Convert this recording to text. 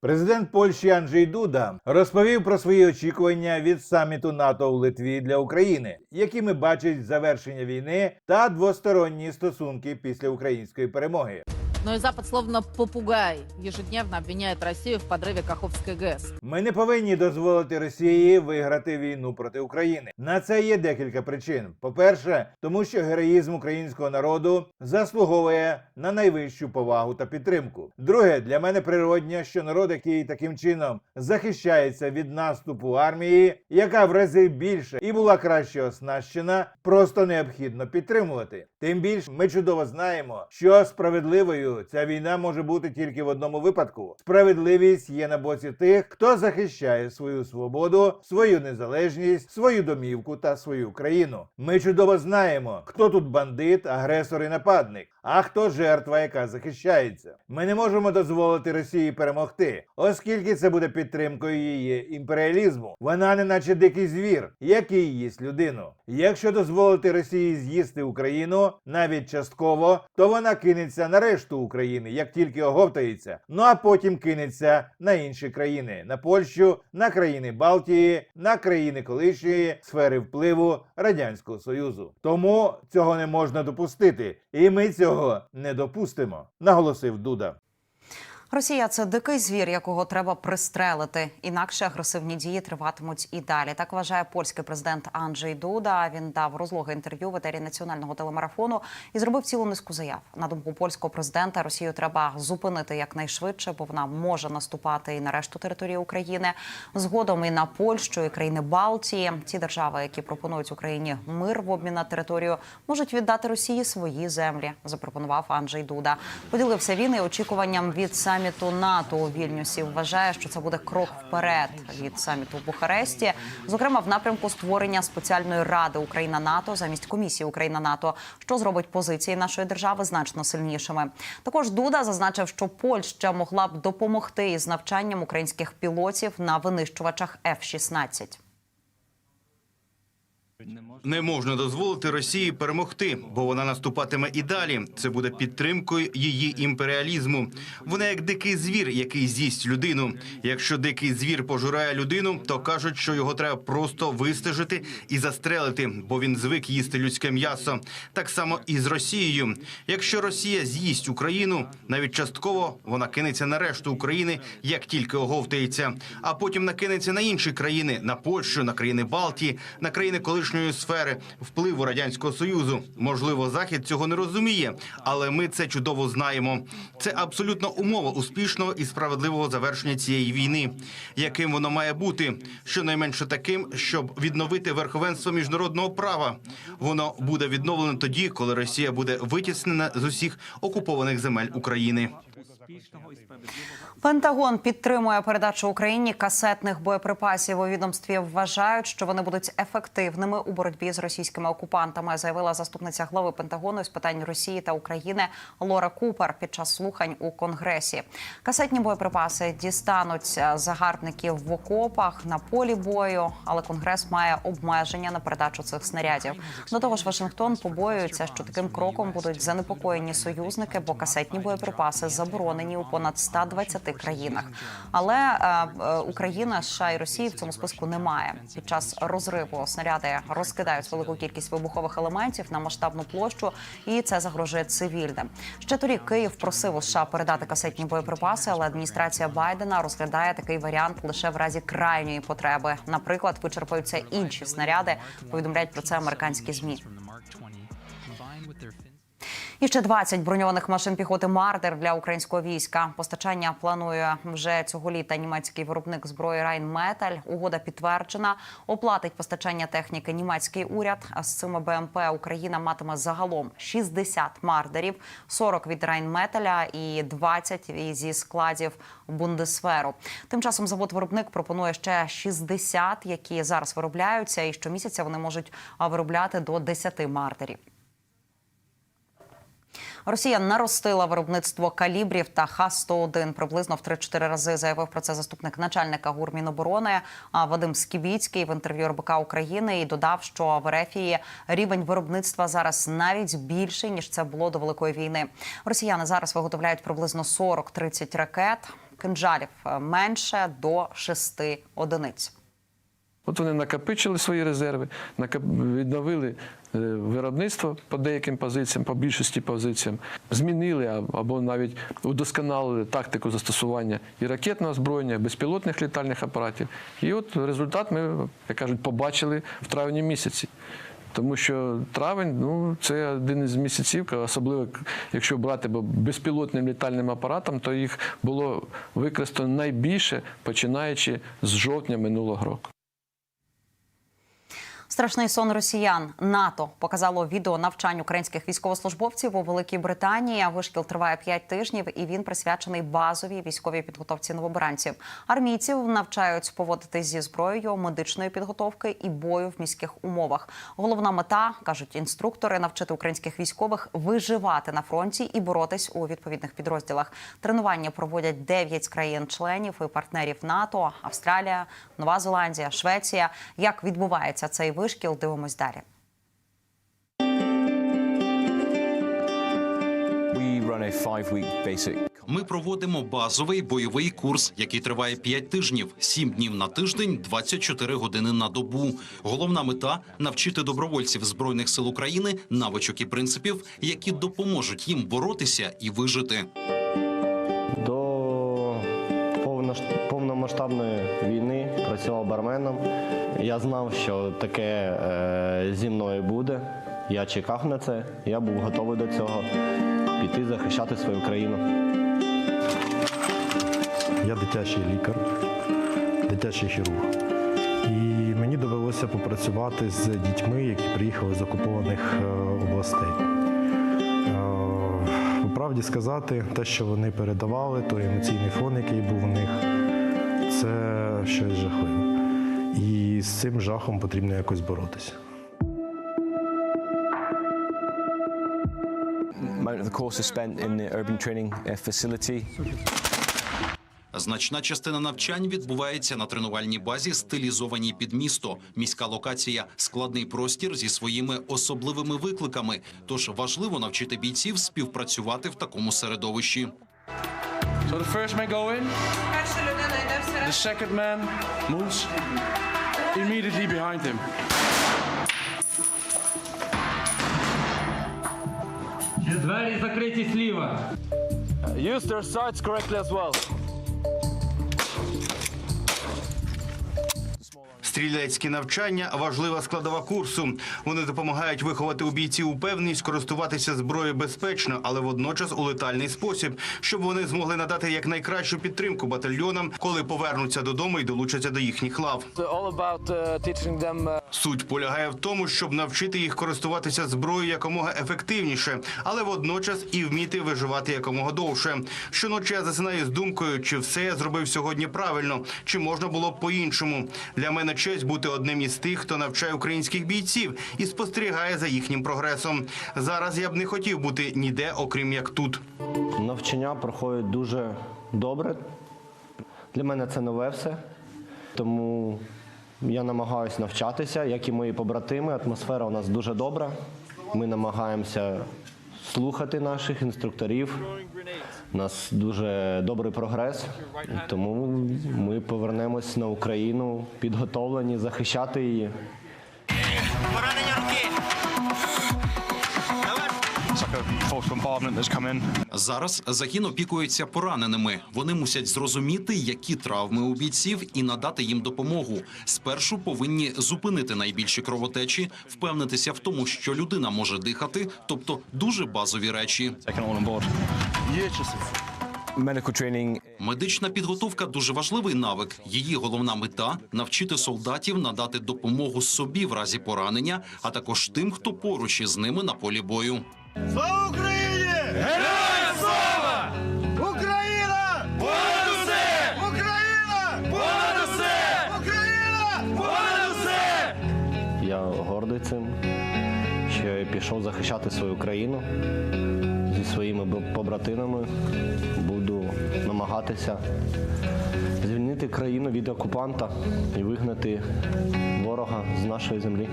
Президент Польщі Анджей Дуда розповів про свої очікування від саміту НАТО у Литві для України, якими бачить завершення війни та двосторонні стосунки після української перемоги. Но и Запад словно попугай ежедневно обвиняет Россию в подрыве Каховской ГЭС. Ми не повинні дозволити Росії виграти війну проти України. На це є декілька причин. По-перше, тому що героїзм українського народу заслуговує на найвищу повагу та підтримку. Друге, для мене природньо, що народ, який таким чином захищається від наступу армії, яка в рази більше і була краще оснащена, просто необхідно підтримувати. Тим більше ми чудово знаємо, що справедливою ця війна може бути тільки в одному випадку: справедливість є на боці тих, хто захищає свою свободу, свою незалежність, свою домівку та свою країну. Ми чудово знаємо, хто тут бандит, агресор і нападник, а хто жертва, яка захищається. Ми не можемо дозволити Росії перемогти, оскільки це буде підтримкою її імперіалізму. Вона не наче дикий звір, який їсть людину. Якщо дозволити Росії з'їсти Україну навіть частково, то вона кинеться на решту України, як тільки оговтається. Ну а потім кинеться на інші країни: на Польщу, на країни Балтії, на країни колишньої сфери впливу Радянського Союзу. Тому цього не можна допустити, і ми цього не допустимо, наголосив Дуда. Росія це дикий звір, якого треба пристрелити. Інакше агресивні дії триватимуть і далі. Так вважає польський президент Анджей Дуда. Він дав розлоге інтерв'ю в етері національного телемарафону і зробив цілу низку заяв. На думку польського президента, Росію треба зупинити якнайшвидше, бо вона може наступати і на решту території України. Згодом і на Польщу, і країни Балтії. Ті держави, які пропонують Україні мир в обмін на територію, можуть віддати Росії свої землі. Запропонував Анджей Дуда. Поділився він і очікуванням від саміту НАТО у Вільнюсі. Вважає, що це буде крок вперед від саміту в Бухаресті, зокрема в напрямку створення спеціальної ради Україна НАТО замість комісії Україна НАТО, що зробить позиції нашої держави значно сильнішими. Також Дуда зазначив, що Польща могла б допомогти із навчанням українських пілотів на винищувачах F-16. Не можна дозволити Росії перемогти, бо вона наступатиме і далі. Це буде підтримкою її імперіалізму. Вона як дикий звір, який з'їсть людину. Якщо дикий звір пожирає людину, то кажуть, що його треба просто вистежити і застрелити, бо він звик їсти людське м'ясо. Так само і з Росією. Якщо Росія з'їсть Україну, навіть частково вона кинеться на решту України, як тільки оговтається, а потім накинеться на інші країни на Польщу, на країни Балтії, на країни колишньої сфери впливу радянського союзу. Можливо, захід цього не розуміє, але ми це чудово знаємо. Це абсолютно умова успішного і справедливого завершення цієї війни. Яким воно має бути? Щонайменше таким, щоб відновити верховенство міжнародного права. Воно буде відновлено тоді, коли Росія буде витіснена з усіх окупованих земель України. Пентагон підтримує передачу Україні касетних боєприпасів. У відомстві вважають, що вони будуть ефективними у боротьбі з російськими окупантами. Заявила заступниця глави Пентагону з питань Росії та України Лора Купер під час слухань у Конгресі. Касетні боєприпаси дістануть загарбників в окопах на полі бою, але Конгрес має обмеження на передачу цих снарядів. До того ж, Вашингтон побоюється, що таким кроком будуть занепокоєні союзники, бо касетні боєприпаси заборонені у понад 120 країнах. Але е, е, Україна, США і Росії в цьому списку немає. Під час розриву снаряди розкидають велику кількість вибухових елементів на масштабну площу, і це загрожує цивільним. Ще торік Київ просив у США передати касетні боєприпаси, але адміністрація Байдена розглядає такий варіант лише в разі крайньої потреби. Наприклад, вичерпаються інші снаряди. Повідомляють про це американські змі. І ще 20 броньованих машин піхоти Мардер для українського війська. Постачання планує вже цього літа німецький виробник зброї Райнметаль. Угода підтверджена. Оплатить постачання техніки німецький уряд. А з цими БМП Україна матиме загалом 60 мардерів, 40 від Райнметаля і 20 зі складів Бундесверу. Тим часом завод-виробник пропонує ще 60, які зараз виробляються, і щомісяця вони можуть виробляти до 10 мардерів. Росія наростила виробництво калібрів та Х-101 приблизно в 3-4 рази. Заявив про це заступник начальника ГУР Міноборони Вадим Скібіцький в інтерв'ю РБК України і додав, що в Ерефії рівень виробництва зараз навіть більший ніж це було до великої війни. Росіяни зараз виготовляють приблизно 40-30 ракет. кинджалів е, менше до 6 одиниць. От вони накопичили свої резерви, відновили е, виробництво по деяким позиціям, по більшості позиціям, змінили або навіть удосконалили тактику застосування і ракетного озброєння, і безпілотних літальних апаратів. І от результат ми, як кажуть, побачили в травні місяці. Тому що травень ну, це один із місяців, особливо якщо брати безпілотним літальним апаратом, то їх було використано найбільше, починаючи з жовтня минулого року. Страшний сон росіян НАТО показало відео навчань українських військовослужбовців у Великій Британії. Вишкіл триває 5 тижнів, і він присвячений базовій військовій підготовці новобранців. Армійців навчають поводитись зі зброєю, медичної підготовки і бою в міських умовах. Головна мета кажуть інструктори навчити українських військових виживати на фронті і боротись у відповідних підрозділах. Тренування проводять 9 країн-членів і партнерів НАТО: Австралія, Нова Зеландія, Швеція. Як відбувається цей вишкіл? Дивимось далі. Ми проводимо базовий бойовий курс, який триває 5 тижнів, 7 днів на тиждень, 24 години на добу. Головна мета навчити добровольців збройних сил України навичок і принципів, які допоможуть їм боротися і вижити. Повномасштабної війни працював барменом. Я знав, що таке е, зі мною буде. Я чекав на це, я був готовий до цього піти захищати свою країну. Я дитячий лікар, дитячий хірург. І мені довелося попрацювати з дітьми, які приїхали з окупованих е, областей. Е, По правді сказати, те, що вони передавали, той емоційний фон, який був у них, це щось жахливе. І з цим жахом потрібно якось боротися. the course is spent in the urban training uh, facility. Значна частина навчань відбувається на тренувальній базі, стилізованій під місто. Міська локація складний простір зі своїми особливими викликами. Тож важливо навчити бійців співпрацювати в такому середовищі. So the first man go in. The second man moves immediately behind him. Двері закриті зліва. Use their sights correctly as well. Стрілецькі навчання важлива складова курсу. Вони допомагають виховати у бійців упевненість користуватися зброєю безпечно, але водночас у летальний спосіб, щоб вони змогли надати якнайкращу підтримку батальйонам, коли повернуться додому і долучаться до їхніх лав. Uh, uh, Суть полягає в тому, щоб навчити їх користуватися зброєю якомога ефективніше, але водночас і вміти виживати якомога довше. Щоночі я засинаю з думкою, чи все я зробив сьогодні правильно, чи можна було б по-іншому. Для мене честь бути одним із тих, хто навчає українських бійців і спостерігає за їхнім прогресом. Зараз я б не хотів бути ніде, окрім як тут. Навчання проходить дуже добре. Для мене це нове все. Тому я намагаюся навчатися, як і мої побратими. Атмосфера у нас дуже добра. Ми намагаємося слухати наших інструкторів. У нас дуже добрий прогрес. Тому ми повернемось на Україну підготовлені захищати її. Зараз загін опікується пораненими. Вони мусять зрозуміти, які травми у бійців, і надати їм допомогу. Спершу повинні зупинити найбільші кровотечі, впевнитися в тому, що людина може дихати, тобто дуже базові речі. Медична підготовка дуже важливий навик. Її головна мета навчити солдатів надати допомогу собі в разі поранення, а також тим, хто поруч із ними на полі бою. Слава Україні! Героям слава! Україна! Понад усе! Україна! Понад усе! Україна! Понад усе! Я гордий цим, що я пішов захищати свою країну зі своїми побратимами. Буду намагатися звільнити країну від окупанта і вигнати ворога з нашої землі.